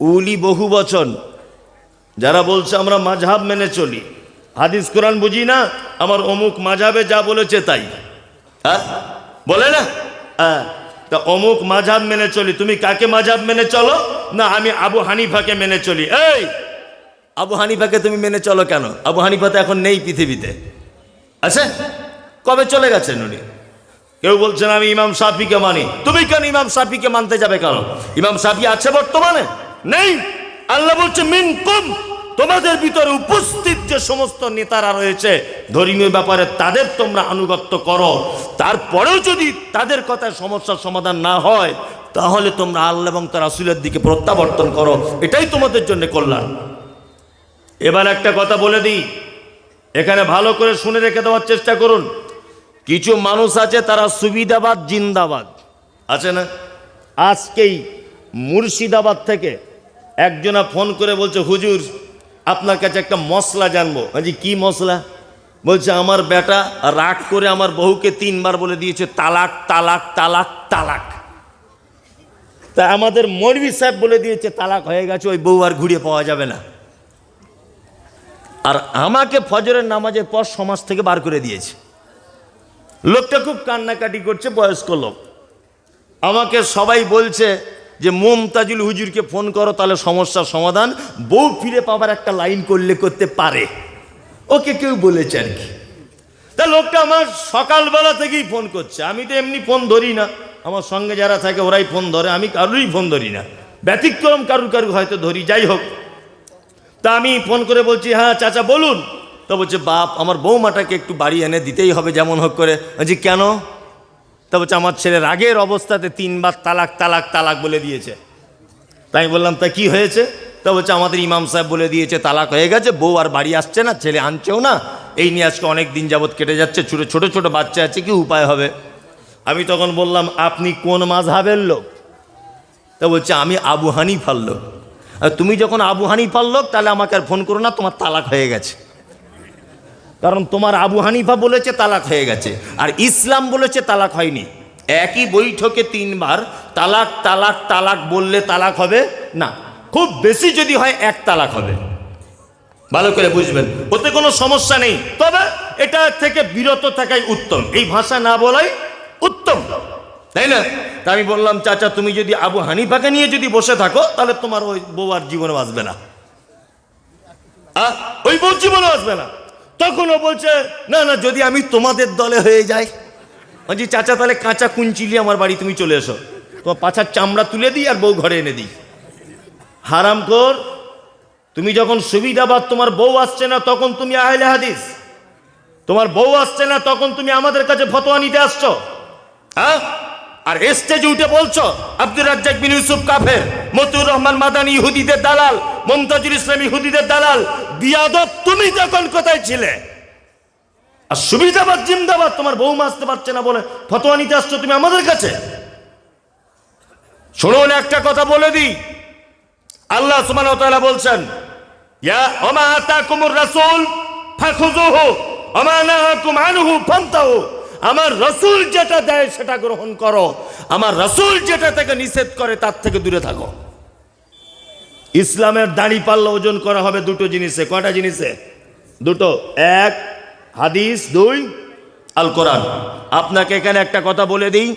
উলি বহু বচন। যারা বলছে আমরা মাঝহাব মেনে চলি। হাদিস কোরআন বুঝি না? আমার অমুক মাঝহাবে যা বলেছে তাই। হ্যাঁ? বলে না? হ্যাঁ। তা অমুক মাঝাব মেনে চলি। তুমি কাকে মাঝহাব মেনে চলো? না, আমি আবু হানিফাকে মেনে চলি। এই! আবু হানিফাকে তুমি মেনে চলো কেন? আবু হানিফা তো এখন নেই পৃথিবীতে। আছে? কবে চলে গেছেন উনি? কেউ বলছেন আমি ইমাম সাফিকে মানি। তুমি কেন ইমাম সাফিকে মানতে যাবে কেন? ইমাম সাফি আছে বর্তমানে? নেই। আল্লাহ বলছে মিন কুম তোমাদের ভিতরে উপস্থিত যে সমস্ত নেতারা রয়েছে, ধর্মীয় ব্যাপারে তাদের তোমরা আনুগত্য করো। তারপরেও যদি তাদের কথায় সমস্যার সমাধান না হয়, তাহলে তোমরা আল্লাহ এবং তার রাসূলের দিকে প্রত্যাবর্তন করো। এটাই তোমাদের জন্য কল্যাণ। এবার একটা কথা বলে দিই। এখানে ভালো করে শুনে রেখে দেওয়ার চেষ্টা করুন। কিছু মানুষ আছে, তারা সুবিধাবাদ, জিন্দাবাদ। আছে না? আজকেই মুর্শিদাবাদ থেকে একজনা ফোন করে বলছে, হুজুর, আপনার কাছে একটা মশলা জানব। বলছি, কি মশলা? বলছে, আমার বেটা রাগ করে আমার বহুকে তিনবার বলে দিয়েছে, তালাক তালাক তালাক তালাক। তা আমাদের মরবি সাহেব বলে দিয়েছে, তালাক হয়ে গেছে, ওই বউ আর ঘুরিয়ে পাওয়া যাবে না। আর আমাকে ফজরের নামাজের পর সমাজ থেকে বার করে দিয়েছে। লোকটা খুব কান্নাকাটি করছে, বয়স্ক লোক। আমাকে সবাই বলছে যে মমতাজুল হুজুরকে ফোন করো, তাহলে সমস্যার সমাধান। বউ ফিরে পাবার একটা লাইন করলে করতে পারে। ওকে কেউ বলেছে আর কি। তা লোকটা আমার সকালবেলা থেকেই ফোন করছে। আমি তো এমনি ফোন ধরি না। আমার সঙ্গে যারা থাকে ওরাই ফোন ধরে, আমি কারুরই ফোন ধরি না। ব্যতিক্রম কারুর কারু হয়তো ধরি, যাই হোক। তা আমি ফোন করে বলছি হ্যাঁ চাচা, বলুন। তো বলছে, বাপ, আমার বৌমাটাকে একটু বাড়ি এনে দিতেই হবে, যেমন হোক করে। বলছি, কেন? তা বলছে আমার ছেলে রাগের অবস্থাতে তিনবার তালাক তালাক তালাক বলে দিয়েছে। তাই বললাম, তা কি হয়েছে? তা বলছে আমাদের ইমাম সাহেব বলে দিয়েছে, তালাক হয়ে গেছে, বউ আর বাড়ি আসছে না, ছেলে আনছেও না। এই নিয়ে আজকে অনেক দিন যাবৎ কেটে যাচ্ছে, ছোটো ছোটো ছোটো বাচ্চা আছে, কি উপায় হবে? আমি তখন বললাম, আপনি কোন মাঝহাবের লোক? তা বলছে আমি আবু হানিফার লোক। আর তুমি যখন আবু হানিফার লোক, তাহলে আমাকে আর ফোন করো না, তোমার তালাক হয়ে গেছে। কারণ তোমার আবু হানিফা বলেছে তালাক হয়ে গেছে, আর ইসলাম বলেছে তালাক হয়নি। একই বৈঠকে তিনবার তালাক তালাক তালাক বললে তালাক হবে? না। খুব বেশি যদি হয়, এক তালাক হবে। ভালো করে বুঝবেন। ওতে কোনো সমস্যা নেই। তবে এটা থেকে বিরত থাকাই উত্তম। এই ভাষা না বলাই উত্তম। তাই না? তা আমি বললাম, চাচা, তুমি যদি আবু হানিফাকে নিয়ে যদি বসে থাকো, তাহলে তোমার ওই বউ আর জীবনে বাঁচবে না ওই বউ জীবনে আসবে না। তখন ও বলছে, না না, যদি আমি তোমাদের দলে হয়ে যাই বলছি চাচা, তাহলে কাঁচা কুঞ্চিলি আমার বাড়ি, তুমি চলে এসো। তোমার পাছার চামড়া তুলে দিই আর বউ ঘরে এনে দিই। হারাম কর, তুমি যখন সুবিধাবাদ তোমার বউ আসছে না, তখন তুমি আহলে হাদিস। তোমার বউ আসছে না, তখন তুমি আমাদের কাছে ফতোয়া নিতে আসছো। হ্যাঁ? আর স্টেজে উঠে বলছো, আব্দুর রাজ্জাক বিন ইউসুফ কাফের মতুর রহমান মাদানী ইহুদিদের দালাল, মমতাজুল ইসলাম ইহুদিদের দালাল বিয়াদব তুমি তখন কোথায় ছিলে? আর সুবিধাবাদ জিন্দাবাদ তোমার বউ আসতে পারছে না বলে ফতোয়া নিতে আসছো তুমি আমাদের কাছে? শুনুন, একটা কথা বলে দিই। আল্লাহ তাআলা বলছেন আমার রসুল যেটা দেয় সেটা গ্রহণ করো। আমার রসুল যেটা থেকে নিষেধ করে তার থেকে দূরে থাকো। ইসলামের দাড়ি পাল্লা ওজন করা হবে দুটো জিনিসে। কয়টা জিনিসে? দুটো। এক, হাদিস। দুই আল কোরআন আপনাকে এখানে একটা কথা বলে দিই।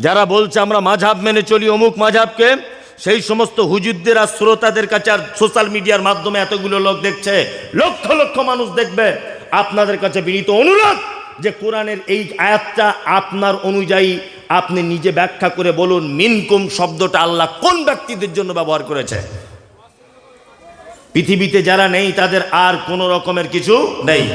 যারা বলছে আমরা মাঝাব মেনে চলি অমুক মাঝাবকে সেই সমস্ত হুজুরদের আর শ্রোতাদের কাছে আর সোশ্যাল মিডিয়ার মাধ্যমে এতগুলো লোক দেখছে, লক্ষ লক্ষ মানুষ দেখবে। আপনাদের কাছে বিনীত অনুরোধ যে কোরআনের এই আয়াতটা আপনার অনুযায়ী আপনি নিজে ব্যাখ্যা করে বলুন, মিনকুম শব্দটা আল্লাহ কোন ব্যক্তিদের জন্য ব্যবহার করেছে? পৃথিবীতে যারা নেই, তাদের আর কোনো রকমের কিছু নেই।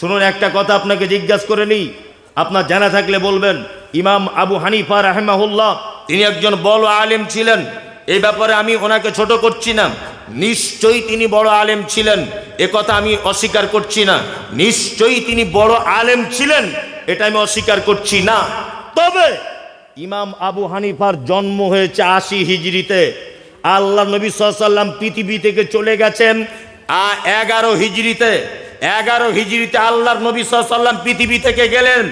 শুনুন, একটা কথা আপনাকে জিজ্ঞাসা করে নিই। আপনার জানা থাকলে বলবেন, ইমাম আবু হানিফা রাহেমাহুল্লাহ, তিনি একজন বড় আলেম ছিলেন। এই ব্যাপারে আমি ওনাকে ছোট করছি না। নিশ্চয়ই তিনি বড় আলেম ছিলেন। কথা আমি অস্বীকার করছি না। নিশ্চয়ই তিনি বড় আলেম ছিলেন। এটা আমি অস্বীকার করছি না। তবে ইমাম আবু হানিফার জন্ম হয়েছে আশি হিজড়িতে। আল্লাহ নবী সাল্লাম পৃথিবী থেকে চলে গেছেন। এগারো হিজড়িতে এগারো হিজড়িতে আল্লাহর নবী সাল্লাম পৃথিবী থেকে গেলেন।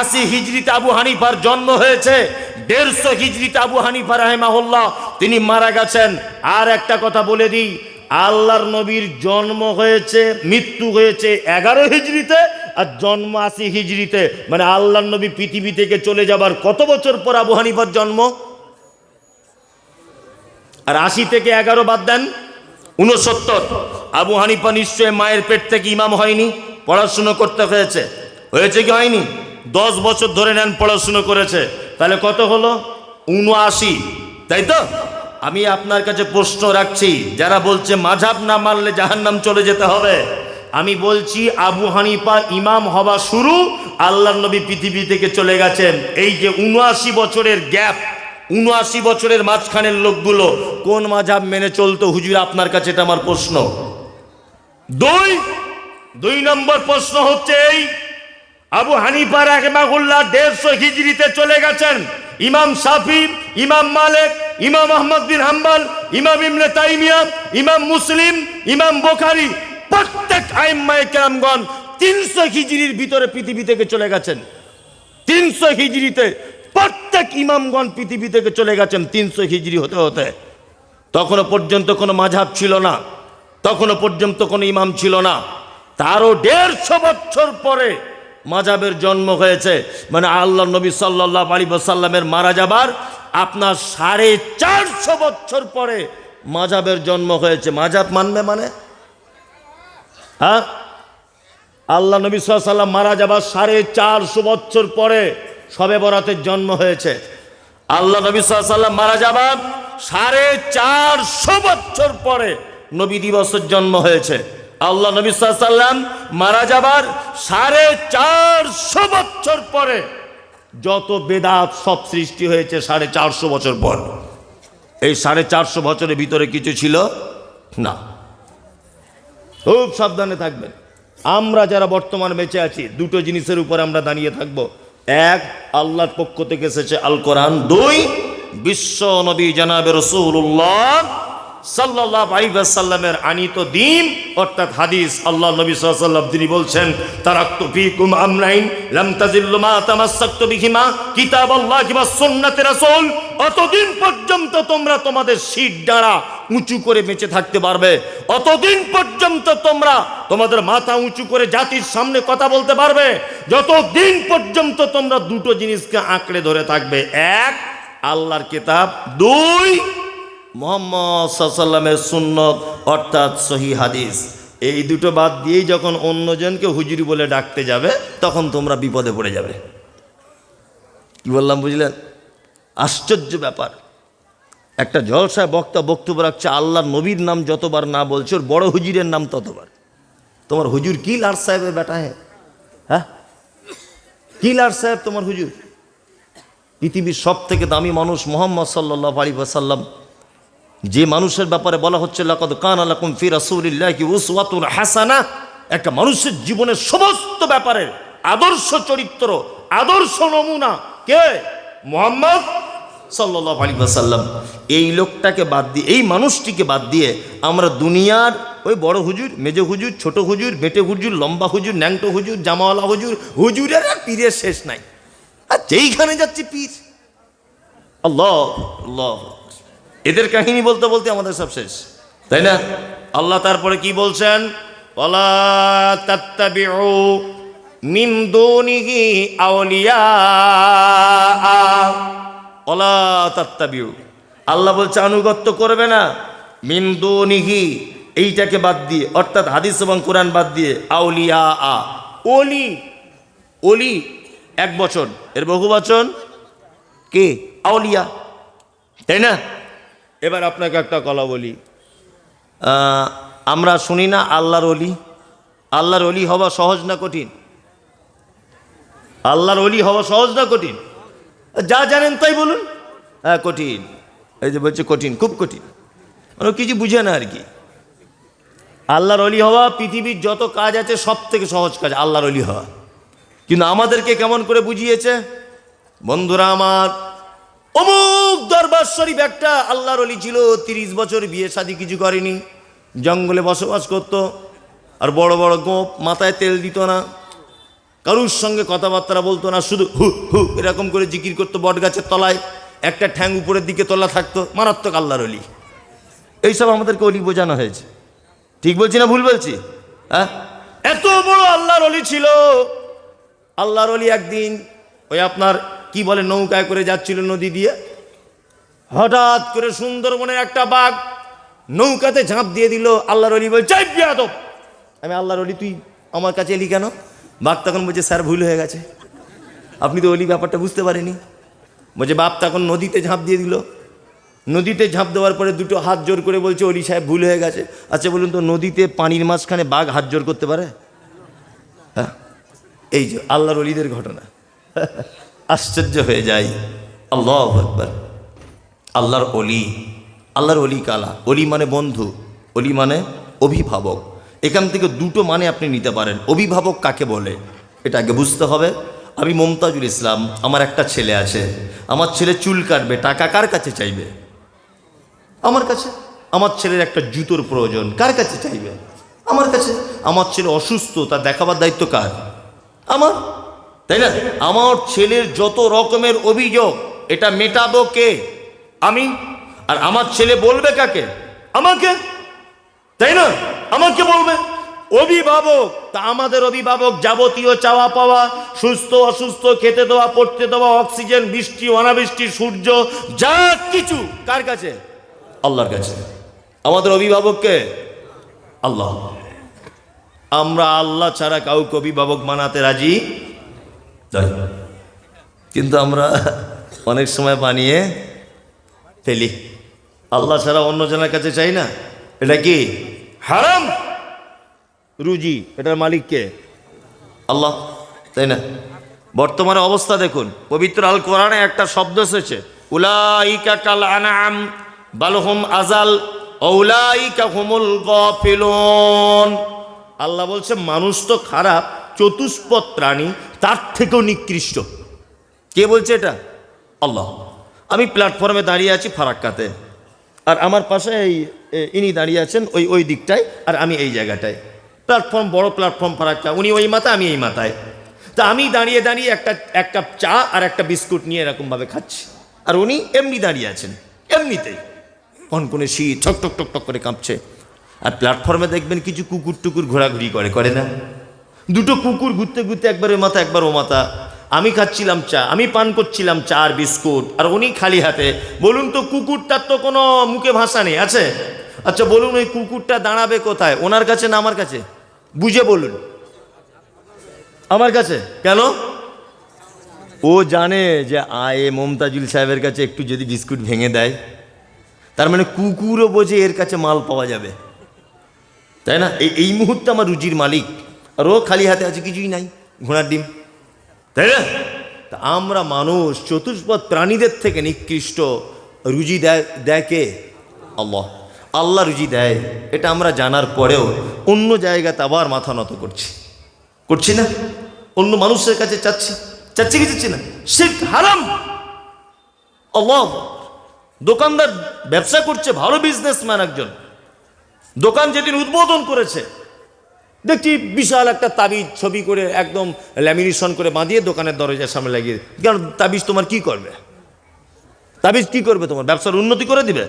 আশি হিজরিতে আবু হানিফার জন্ম হয়েছে, দেড়শো হিজরিতে আবু হানিফা রাহেমাহুল্লাহ, তিনি মারা গেছেন। আর একটা কথা বলে দিই, আল্লাহর নবীর জন্ম হয়েছে, মৃত্যু হয়েছে এগারো হিজড়িতে আর জন্ম আশি হিজড়িতে। মানে আল্লাহর নবী পৃথিবী থেকে চলে যাবার কত বছর পর আবু হানিফার জন্ম? আর আশি থেকে এগারো বাদ দেন উনসত্তর আবু হানিফা নিশ্চয় মায়ের পেট থেকে ইমাম হয়নি, পড়াশুনো করতে হয়েছে। হয়েছে কি হয়নি? দশ বছর ধরে নেন পড়াশুনো করেছে। তাহলে কত হলো? উনআশি তাই তো? আমি আপনার কাছে প্রশ্ন রাখছি, যারা বলছে মাঝাব না মানলে জাহান্নাম চলে যেতে হবে। আমি বলছি আবু হানিফা ইমাম হওয়া শুরু আল্লাহ নবী পৃথিবী থেকে চলে গেছেন। এই যে উনআশি বছরের গ্যাপ উনআশি বছরের মাঝখানের লোকগুলো কোন মাঝাব মেনে চলতো? হুজুর, আপনার কাছে এটা আমার প্রশ্ন। দুই দুই নম্বর প্রশ্ন হচ্ছে এই, আবু হানিফা রাহমাহুল্লাহ দেড়শো হিজরিতে চলে গেছেন। ইমাম সাফি ইমাম মালিক, ইমাম আহমদ বিন হাম্বল, ইমাম ইবনে তাইমিয়া, ইমাম মুসলিম, ইমাম বোখারি, প্রত্যেক আইম্মায়ে কেরামগণ তিনশো হিজরির ভিতরে পৃথিবী থেকে চলে গেছেন। তিনশো হিজড়িতে প্রত্যেক ইমামগণ পৃথিবী থেকে চলে গেছেন তিনশো হিজড়ি হতে হতে। তখনও পর্যন্ত কোনো মাঝাব ছিল না। তখনও পর্যন্ত কোনো ইমাম ছিল না। তারও দেড়শো বছর পরে মাঝাবের জন্ম হয়েছে। মানে আল্লাহ নবী সাল্লাহ আলী সাল্লামের মারা যাবার আপনার সাড়ে চারশো বছর পরে মাজাবের জন্ম হয়েছে। মাঝাব মানবে মানে? হ্যাঁ? আল্লাহ নবী সাল্লাম মারা যাবার সাড়ে চারশো বছর পরে সবে বরাতের জন্ম হয়েছে। আল্লাহ নবী সাল্লাম মারা যাবার সাড়ে চারশো বছর পরে নবী দিবসের জন্ম হয়েছে। আল্লাহ নবী সাল্লাম মারা যাবার সাড়ে চারশো বছর পরে যত বেদাত সব সৃষ্টি হয়েছে সাড়ে চারশো বছর পর। এই সাড়ে চারশো বছরের ভিতরে কিছু ছিল? না। খুব সাবধানে থাকবেন। আমরা যারা বর্তমান বেঁচে আছি, দুটো জিনিসের উপর আমরা দাঁড়িয়ে থাকব। এক, আল্লাহর পক্ষ থেকে এসেছে আল কোরআন দুই, বিশ্ব নবী জানাবে রসুল্লাহ সাল্লাহ আনিত দিন, অর্থাৎ হাদিস আল্লাহ নবী সাল্লাম তিনি বলছেন কিতাব আল্লাহ অতদিন পর্যন্ত তোমরা তোমাদের সিট ডাঁড়া উঁচু করে বেঁচে থাকতে পারবে। অতদিন পর্যন্ত তোমরা তোমাদের মাথা উঁচু করে জাতির সামনে কথা বলতে পারবে। যতদিন পর্যন্ত তোমরা দুটো জিনিসকে আঁকড়ে ধরে থাকবে, এক, আল্লাহর কিতাব, দুই, মোহাম্মদ সাল্লামের সুন্নত, অর্থাৎ সহি হাদিস। এই দুটো বাদ দিয়েই যখন অন্যজনকে হুজুরি বলে ডাকতে যাবে, তখন তোমরা বিপদে পড়ে যাবে। কি বললাম, বুঝলেন? আশ্চর্য ব্যাপার। একটা জলসায় বক্তা বক্তব্য রাখছে আল্লাহ নবীর নাম যতবার না বলছে, ওর বড় হুজুরের নাম ততবার। তোমার হুজুর কি লাট সাহেবের বেটা হ্যাঁ? কি লাট সাহেব তোমার হুজুর? পৃথিবীর সব থেকে দামি মানুষ মোহাম্মদ সাল্লাহ আলী সাল্লাম যে মানুষের ব্যাপারে বলা হচ্ছে, লাকাদ কান আলাকুম ফি রাসূলিল্লাহি উসওয়াতুন হাসানা। একটা মানুষের জীবনের সমস্ত ব্যাপারের আদর্শ চরিত্র, আদর্শ নমুনা কে? মোহাম্মদ সাল্লাহ আলী সাল্লাম এই লোকটাকে বাদ দিয়ে, এই মানুষটিকে বাদ দিয়ে আমরা দুনিয়ার ওই বড় হুজুর, মেজ হুজুর, ছোট হুজুর, বেটে হুজুর, লম্বা হুজুর, ন্যাংটো হুজুর, জামাওয়ালা হুজুর, হুজুরের আর পীরের শেষ নাই। আর যেইখানে যাচ্ছে পীর। আল্লাহ এদের কাহিনী বলতে বলতে আমাদের সব শেষ। তাই না? আল্লাহ তারপরে কি বলছেন? ওলা মিন দুনিহি আউলিয়া তাত্তাবিউ। আল্লাহ বলছে, আনুগত্য করবে না। মিন দুনিহি, এইটাকে বাদ দিয়ে, অর্থাৎ হাদিস এবং কোরআন বাদ দিয়ে, আউলিয়া আ। ওলি ওলি, এক বচন। এর বহু বচন? কে? আউলিয়া। তাই না? এবার আপনাকে একটা কলা বলি। আমরা শুনি না আল্লাহর অলি আল্লাহর অলি হওয়া সহজ না কঠিন? আল্লাহর অলি হওয়া সহজ না কঠিন? যা জানেন তাই বলুন। হ্যাঁ কঠিন। এই যে বলছে কঠিন, খুব কঠিন। মানে কিছু বুঝে না আর কি। আল্লাহর অলি হওয়া পৃথিবীর যত কাজ আছে, সব থেকে সহজ কাজ আল্লাহর অলি হওয়া। কিন্তু আমাদেরকে কেমন করে বুঝিয়েছে? বন্ধুরা আমার, অমুক দরবার শরীফ একটা আল্লাহর অলি ছিল, তিরিশ বছর বিয়ে শাদি কিছু করেনি। জঙ্গলে বসবাস করত, আর বড় বড় গোপ, মাথায় তেল দিত না। কারুর সঙ্গে কথাবার্তা বলতো না, শুধু হু হু এরকম করে জিকির করতো বট গাছের তলায়। একটা ঠ্যাং উপরের দিকে তোলা থাকতো, মারাত্মক আল্লাহর অলি এইসব আমাদেরকে অলি বোঝানো হয়েছে। ঠিক বলছি না ভুল বলছি? হ্যাঁ? এত বড় আল্লাহর অলি ছিল। আল্লাহর অলি একদিন ওই আপনার কি বলে, নৌকায় করে যাচ্ছিল নদী দিয়ে। হঠাৎ করে সুন্দরবনের একটা বাঘ নৌকাতে ঝাঁপ দিয়ে দিল। আল্লাহর অলি বলে চাই আমি আল্লাহর অলি তুই আমার কাছে এলি কেন? বাঘ তখন বলছে, স্যার, ভুল হয়ে গেছে। আপনি তো অলি ব্যাপারটা বুঝতে পারেনি বলছে, বাপ তখন নদীতে ঝাঁপ দিয়ে দিল। নদীতে ঝাঁপ দেওয়ার পরে দুটো হাত জোর করে বলছে অলি সাহেব, ভুল হয়ে গেছে। আচ্ছা বলুন তো, নদীতে পানির মাঝখানে বাঘ হাত জোর করতে পারে? হ্যাঁ? এই যে আল্লাহর অলিদের ঘটনা। আশ্চর্য হয়ে যায়। আল্লাহ একবার আল্লাহর অলি আল্লাহর অলি কালা। অলি মানে বন্ধু অলি মানে অভিভাবক। এখান থেকে দুটো মানে আপনি নিতে পারেন। অভিভাবক কাকে বলে? এটা আগে বুঝতে হবে। আমি মমতাজুল ইসলাম, আমার একটা ছেলে আছে। আমার ছেলে চুল কাটবে, টাকা কার কাছে চাইবে? আমার কাছে। আমার ছেলের একটা জুতোর প্রয়োজন, কার কাছে চাইবে? আমার কাছে। আমার ছেলে অসুস্থ, তার দেখাবার দায়িত্ব কার? আমার। তাই না? আমার ছেলের যত রকমের অভিযোগ, এটা মেটাবো কে? আমি? আর আমার ছেলে বলবে কাকে? আমাকে? তাই না? আমাকে বলবে, অভিভাবক, তা আমাদের অভিভাবক যাবতীয় চাওয়া পাওয়া, সুস্থ, অসুস্থ, খেতে দেওয়া, পড়তে দেওয়া, অক্সিজেন, বৃষ্টি, অনাবৃষ্টি, সূর্য, যা কিছু, কার কাছে? আল্লাহর কাছে। আমাদের অভিভাবককে আল্লাহ। আমরা আল্লাহ ছাড়া কাউকে অভিভাবক মানাতে রাজি। কিন্তু আমরা অনেক সময় বানিয়ে ফেলি। আল্লাহ ছাড়া অন্য জনের কাছে চাই না। এটা কি? হারাম। রুজি এটার মালিককে আল্লাহ তাই না? বর্তমানে অবস্থা দেখুন পবিত্র আল কোরআনে একটা শব্দ এসেছে উলাইকা কাল আনাম বালহুম আজাল ঔলাইকা হুমুল গফিলুন। আল্লাহ বলছে মানুষ তো খারাপ চতুষ্পদ প্রাণী তার থেকেও নিকৃষ্ট। কে বলছে এটা? আল্লাহ। আমি প্ল্যাটফর্মে দাঁড়িয়ে আছি ফারাক্কাতে। আর আমার পাশে এই ইনি দাঁড়িয়ে আছেন ওই ওই দিকটায় আর আমি এই জায়গাটায়। প্ল্যাটফর্ম, বড় প্ল্যাটফর্ম ফারাক্কা উনি ওই মাথায়, আমি এই মাথায়। তা আমি দাঁড়িয়ে দাঁড়িয়ে একটা, এক কাপ চা আর একটা বিস্কুট নিয়ে এরকমভাবে খাচ্ছি। আর উনি এমনি দাঁড়িয়ে আছেন, এমনিতেই। কনকনে শীত, ঠক টক টক টক করে কাঁপছে। আর প্ল্যাটফর্মে দেখবেন কিছু কুকুর টুকুর ঘোরাঘুরি করে করে না? দুটো কুকুর ঘুরতে ঘুরতে একবার ও মাথা একবার ও মাথা। আমি খাচ্ছিলাম চা, আমি পান করছিলাম চা আর বিস্কুট, আর উনি খালি হাতে। বলুন তো, কুকুরটার তো কোনো মুখে ভাষা নেই, আছে? আচ্ছা বলুন, ওই কুকুরটা দাঁড়াবে কোথায়? ওনার কাছে না আমার কাছে? বুঝে বলুন। আমার কাছে? কেন? ও জানে যে আয়ে মমতাজুল সাহেবের কাছে একটু যদি বিস্কুট ভেঙে দেয়, তার মানে কুকুরও বোঝে এর কাছে মাল পাওয়া যাবে। তাই না? এই মুহূর্তে আমার রুজির মালিক। আর ও খালি হাতে আছে, কিছুই নাই, ঘোড়ার ডিম। তাই না? তা আমরা মানুষ চতুষ্পদ প্রাণীদের থেকে নিকৃষ্ট। রুজি দেয় দেয় কে? আল্লাহ। আল্লাহ রুজি দেয়, এটা আমরা জানার পরেও অন্য জায়গাতে আবার মাথা নত করছি। করছি না? অন্য মানুষের কাছে চাচ্ছি। চাচ্ছি কি চাচ্ছি না? সে হারাম। দোকানদার ব্যবসা করছে, ভালো বিজনেসম্যান একজন। দোকান যেদিন উদ্বোধন করেছে, দেখছি বিশাল একটা তাবিজ ছবি করে একদম ল্যামিনেশন করে বাঁধিয়ে দোকানের দরজার সামনে লাগিয়ে কারণ তাবিজ তোমার কি করবে? তাবিজ কি করবে তোমার? ব্যবসার উন্নতি করে দিবে?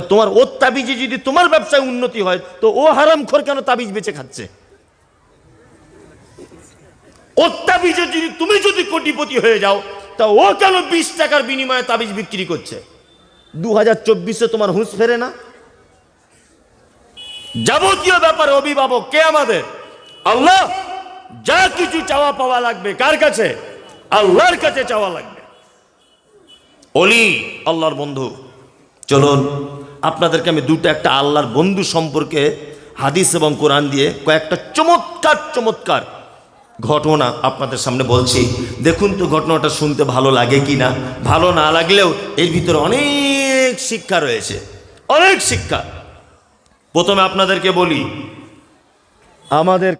তোমার ওর তাবিজে যদি তোমার ব্যবসায় উন্নতি হয়, তো ও হারাম খোর কেন তাবিজ বেচে খাচ্ছে? ওর তাবিজে যদি তুমি যদি কোটিপতি হয়ে যাও, তা ও কেন বিশ টাকার বিনিময়ে তাবিজ বিক্রি করছে? দু হাজার চব্বিশে তোমার হুঁশ ফেরে না? যাবতীয় ব্যাপারে অভিভাবক কে আমাদের? আল্লাহ, যা কিছু চাওয়া পাওয়া লাগবে, কার কাছে? আল্লাহর কাছে চাওয়া লাগবে। অলি, আল্লাহর বন্ধু, চলুন। আপনাদেরকে আমি দুটো একটা আল্লাহর বন্ধু সম্পর্কে হাদিস এবং কোরআন দিয়ে কয়েকটা চমৎকার চমৎকার ঘটনা আপনাদের সামনে বলছি। দেখুন তো ঘটনাটা শুনতে ভালো লাগে কি না ভালো না লাগলেও এর ভিতরে অনেক শিক্ষা রয়েছে। অনেক শিক্ষা। প্রথমে আপনাদেরকে বলি, আমাদের